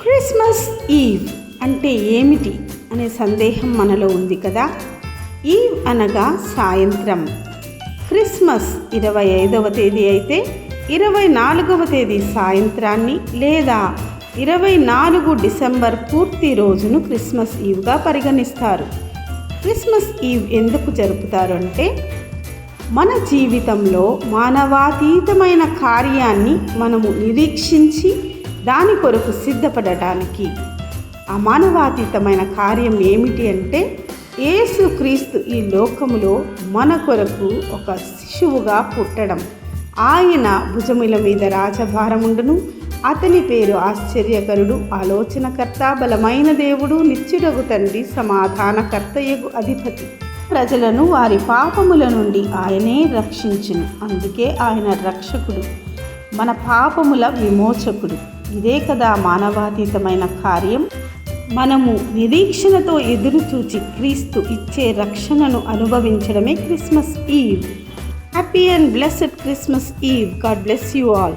Christmas ఈవ్ అంటే ఏమిటి అనే సందేహం మనలో ఉంది కదా? ఈవ్ అనగా సాయంత్రం. క్రిస్మస్ ఇరవై ఐదవ తేదీ అయితే ఇరవై నాలుగవ తేదీ సాయంత్రాన్ని లేదా ఇరవై నాలుగు డిసెంబర్ పూర్తి రోజును క్రిస్మస్ ఈవ్గా పరిగణిస్తారు. క్రిస్మస్ ఈవ్ ఎందుకు జరుపుతారు అంటే మన జీవితంలో మానవాతీతమైన కార్యాన్ని మనము నిరీక్షించి దాని కొరకు సిద్ధపడటానికి. అమానవాతీతమైన కార్యం ఏమిటి అంటే యేసుక్రీస్తు ఈ లోకములో మన కొరకు ఒక శిశువుగా పుట్టడం. ఆయన భుజముల మీద రాజభారముండును అతని పేరు ఆశ్చర్యకరుడు ఆలోచనకర్త బలమైన దేవుడు నిత్యుడగు తండ్రి సమాధానకర్తయగు అధిపతి. ప్రజలను వారి పాపముల నుండి ఆయనే రక్షించును. అందుకే ఆయన రక్షకుడు మన పాపముల విమోచకుడు. ఇదే కదా మానవాతీతమైన కార్యం. మనము నిరీక్షణతో ఎదురుచూచి క్రీస్తు ఇచ్చే రక్షణను అనుభవించడమే Christmas eve. Happy and blessed Christmas eve. God bless you all.